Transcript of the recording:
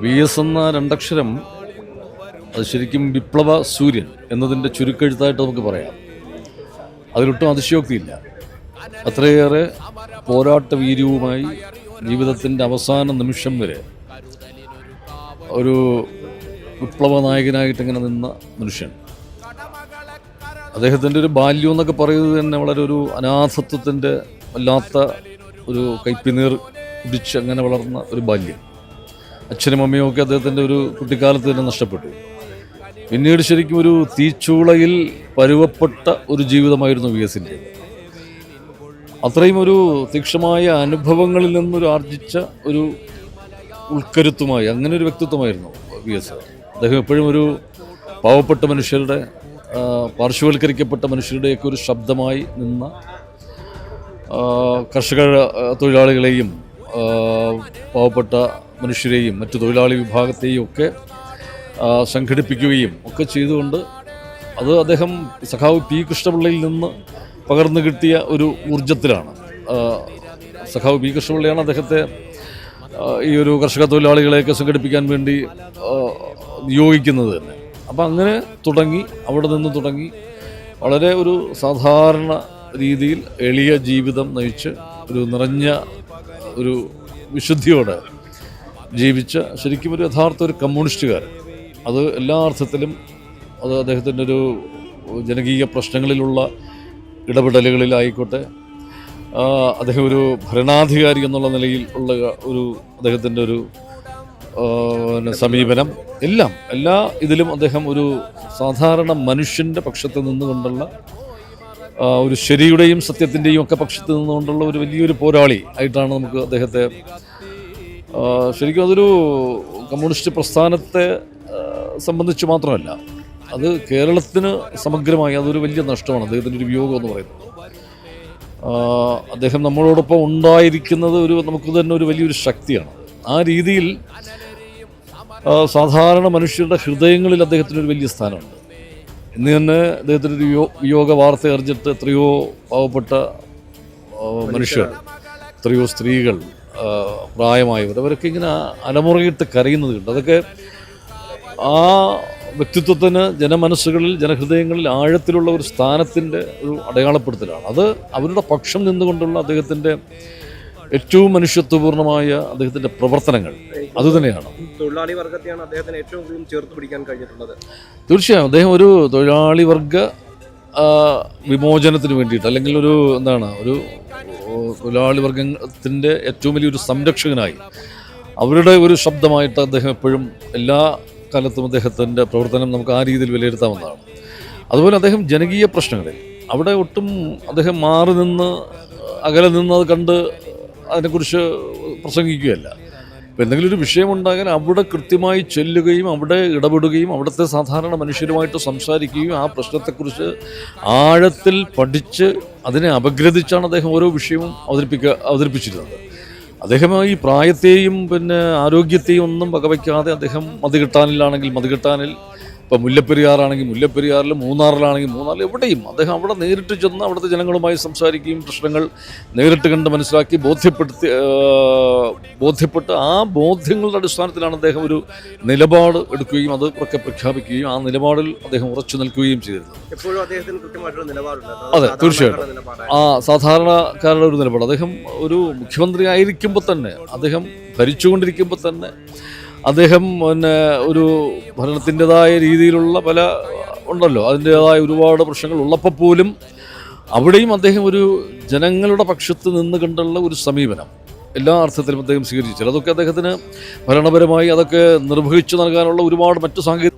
V S എന്ന രണ്ടക്ഷരം അത് ശരിക്കും വിപ്ലവ സൂര്യൻ എന്നതിന്റെ ചുരുക്കെഴുത്തായിട്ട് നമുക്ക് പറയാം. അതിലൊട്ടും അതിശയോക്തിയില്ല. അത്രയേറെ പോരാട്ട വീര്യവുമായി ജീവിതത്തിന്റെ അവസാന നിമിഷം വരെ ഒരു വിപ്ലവ നായകനായിട്ട് ഇങ്ങനെ നിന്ന മനുഷ്യൻ. അദ്ദേഹത്തിന്റെ ഒരു ബാല്യം എന്നൊക്കെ പറയുന്നത് തന്നെ വളരെ ഒരു അനാഥത്വത്തിന്റെ വല്ലാത്ത ഒരു കൈപ്പിനീർ കുടിച്ച് അങ്ങനെ വളർന്ന ഒരു ബാല്യം. അച്ഛനും അമ്മയും ഒക്കെ അദ്ദേഹത്തിന്റെ ഒരു കുട്ടിക്കാലത്ത് തന്നെ നഷ്ടപ്പെട്ടു. പിന്നീട് ശരിക്കും ഒരു തീച്ചൂളയിൽ പരുവപ്പെട്ട ഒരു ജീവിതമായിരുന്നു വി എസിന്റെ അത്രയും ഒരു തീക്ഷമായ അനുഭവങ്ങളിൽ നിന്നൊരു ആർജിച്ച ഒരു ഉൾക്കരുത്തുമായി അങ്ങനെ ഒരു വ്യക്തിത്വമായിരുന്നു വി എസ്. അദ്ദേഹം എപ്പോഴും ഒരു പാവപ്പെട്ട മനുഷ്യരുടെ പാർശ്വവൽക്കരിക്കപ്പെട്ട മനുഷ്യരുടെയൊക്കെ ഒരു ശബ്ദമായി നിന്ന കർഷക തൊഴിലാളികളെയും പാവപ്പെട്ട മനുഷ്യരെയും മറ്റു തൊഴിലാളി വിഭാഗത്തെയും ഒക്കെ സംഘടിപ്പിക്കുകയും ഒക്കെ ചെയ്തുകൊണ്ട് അത് അദ്ദേഹം സഖാവ് പി കൃഷ്ണപിള്ളയിൽ നിന്ന് പകർന്നു കിട്ടിയ ഒരു ഊർജത്തിലാണ് സഖാവ് പി കൃഷ്ണപിള്ളയാണ് അദ്ദേഹത്തെ ഈ ഒരു കർഷക തൊഴിലാളികളെയൊക്കെ സംഘടിപ്പിക്കാൻ വേണ്ടി നിയോഗിക്കുന്നത് തന്നെ. അപ്പം അങ്ങനെ തുടങ്ങി അവിടെ നിന്ന് തുടങ്ങി വളരെ ഒരു സാധാരണ രീതിയിൽ എളിയ ജീവിതം നയിച്ച് ഒരു നിറഞ്ഞ ഒരു വിശുദ്ധിയോടെ ജീവിച്ച ശരിക്കും ഒരു യഥാർത്ഥ ഒരു കമ്മ്യൂണിസ്റ്റുകാരൻ. അത് എല്ലാ അർത്ഥത്തിലും അത് അദ്ദേഹത്തിന്റെ ഒരു ജനകീയ പ്രശ്നങ്ങളിലുള്ള ഇടപെടലുകളിലായിക്കോട്ടെ അദ്ദേഹം ഒരു ഭരണാധികാരി എന്നുള്ള നിലയിൽ ഉള്ള ഒരു അദ്ദേഹത്തിന്റെ ഒരു സമീപനം എല്ലാം എല്ലാ ഇതിലും അദ്ദേഹം ഒരു സാധാരണ മനുഷ്യന്റെ പക്ഷത്ത് നിന്നുകൊണ്ടുള്ള ഒരു ശരിയുടെയും സത്യത്തിന്റെയും ഒക്കെ പക്ഷത്ത് നിന്നുകൊണ്ടുള്ള ഒരു വലിയൊരു പോരാളി ആയിട്ടാണ് നമുക്ക് അദ്ദേഹത്തെ ശരിക്കും അതൊരു കമ്മ്യൂണിസ്റ്റ് പ്രസ്ഥാനത്തെ സംബന്ധിച്ച് മാത്രമല്ല അത് കേരളത്തിന് സമഗ്രമായി അതൊരു വലിയ നഷ്ടമാണ് അദ്ദേഹത്തിന്റെ ഒരു വിയോഗം എന്ന് പറയുന്നത്. അദ്ദേഹം നമ്മളോടൊപ്പം ഉണ്ടായിരിക്കുന്നത് ഒരു നമുക്ക് തന്നെ ഒരു വലിയൊരു ശക്തിയാണ്. ആ രീതിയിൽ സാധാരണ മനുഷ്യരുടെ ഹൃദയങ്ങളിൽ അദ്ദേഹത്തിന് ഒരു വലിയ സ്ഥാനമുണ്ട്. ഇന്ന് തന്നെ അദ്ദേഹത്തിന്റെ ഒരു വിയോ- വിയോഗ വാർത്ത അറിഞ്ഞിട്ട് എത്രയോ പാവപ്പെട്ട മനുഷ്യർ എത്രയോ സ്ത്രീകൾ പ്രായമായവർ അവരൊക്കെ ഇങ്ങനെ അലമുറയിട്ട് കരയുന്നത് കണ്ട് അതൊക്കെ ആ വ്യക്തിത്വത്തിന് ജനമനസ്സുകളിൽ ജനഹൃദയങ്ങളിൽ ആഴത്തിലുള്ള ഒരു സ്ഥാനത്തിന്റെ ഒരു അടയാളപ്പെടുത്തലാണ്. അത് അവരുടെ പക്ഷം നിന്നുകൊണ്ടുള്ള അദ്ദേഹത്തിന്റെ ഏറ്റവും മനുഷ്യത്വപൂർണമായ അദ്ദേഹത്തിന്റെ പ്രവർത്തനങ്ങൾ അതുതന്നെയാണ്. തൊഴിലാളി വർഗത്തെയാണ് അദ്ദേഹത്തിന് ഏറ്റവും കൂടുതൽ ചേർത്ത് പിടിക്കാൻ കഴിഞ്ഞിട്ടുള്ളത്. തീർച്ചയായും അദ്ദേഹം ഒരു തൊഴിലാളി വർഗ വിമോചനത്തിന് വേണ്ടിയിട്ട് അല്ലെങ്കിൽ ഒരു എന്താണ് ഒരു തൊഴിലാളി വർഗത്തിന്റെ ഏറ്റവും വലിയൊരു സംരക്ഷകനായി അവരുടെ ഒരു ശബ്ദമായിട്ട് അദ്ദേഹം എപ്പോഴും എല്ലാ കാലത്തും അദ്ദേഹത്തിന്റെ പ്രവർത്തനം നമുക്ക് ആ രീതിയിൽ വിലയിരുത്താമെന്നാണ് അതുപോലെ അദ്ദേഹം ജനകീയ പ്രശ്നങ്ങളിൽ അവിടെ ഒട്ടും അദ്ദേഹം മാറി നിന്ന് അകലെ നിന്ന് അത് കണ്ട് അതിനെക്കുറിച്ച് പ്രസംഗിക്കുകയല്ല. അപ്പോൾ എന്തെങ്കിലും ഒരു വിഷയമുണ്ടാകാൻ അവിടെ കൃത്യമായി ചെല്ലുകയും അവിടെ ഇടപെടുകയും അവിടുത്തെ സാധാരണ മനുഷ്യരുമായിട്ട് സംസാരിക്കുകയും ആ പ്രശ്നത്തെക്കുറിച്ച് ആഴത്തിൽ പഠിച്ച് അതിനെ അപഗ്രഥിച്ചാണ് അദ്ദേഹം ഓരോ വിഷയവും അവതരിപ്പിക്കുക അവതരിപ്പിച്ചിരുന്നത്. അദ്ദേഹം ഈ പ്രായത്തെയും പിന്നെ ആരോഗ്യത്തെയും ഒന്നും വകവയ്ക്കാതെ അദ്ദേഹം മതികിട്ടാനിലാണെങ്കിൽ മതികിട്ടാനിൽ ഇപ്പം മുല്ലപ്പെരിയാറാണെങ്കിൽ മുല്ലപ്പെരിയാറിൽ മൂന്നാറിലാണെങ്കിൽ മൂന്നാറിൽ എവിടെയും അദ്ദേഹം അവിടെ നേരിട്ട് ചെന്ന് അവിടുത്തെ ജനങ്ങളുമായി സംസാരിക്കുകയും പ്രശ്നങ്ങൾ നേരിട്ട് കണ്ട് മനസ്സിലാക്കി ബോധ്യപ്പെടുത്തി ബോധ്യപ്പെട്ട് ആ ബോധ്യങ്ങളുടെ അടിസ്ഥാനത്തിലാണ് അദ്ദേഹം ഒരു നിലപാട് എടുക്കുകയും അത് ഉറക്കെ പ്രഖ്യാപിക്കുകയും ആ നിലപാടിൽ അദ്ദേഹം ഉറച്ചു നിൽക്കുകയും ചെയ്തിരുന്നത്. അതെ, തീർച്ചയായിട്ടും. ആ സാധാരണക്കാരുടെ ഒരു നിലപാട്. അദ്ദേഹം ഒരു മുഖ്യമന്ത്രി ആയിരിക്കുമ്പോൾ തന്നെ അദ്ദേഹം ഭരിച്ചുകൊണ്ടിരിക്കുമ്പോൾ തന്നെ അദ്ദേഹം പിന്നെ ഒരു ഭരണത്തിന്റെതായ രീതിയിലുള്ള പല ഉണ്ടല്ലോ. അതിന്റെതായ ഒരുപാട് പ്രശ്നങ്ങൾ ഉള്ളപ്പോൾ പോലും അവിടെയും അദ്ദേഹം ഒരു ജനങ്ങളുടെ പക്ഷത്ത് നിന്ന് കണ്ടുള്ള ഒരു സമീപനം. എല്ലാ അർത്ഥത്തിലും അദ്ദേഹം സ്വീകരിച്ചു അതൊക്കെ അദ്ദേഹത്തിന് ഭരണപരമായി അതൊക്കെ നിർവഹിച്ചു നൽകാനുള്ള ഒരുപാട് മറ്റു സാങ്കേതിക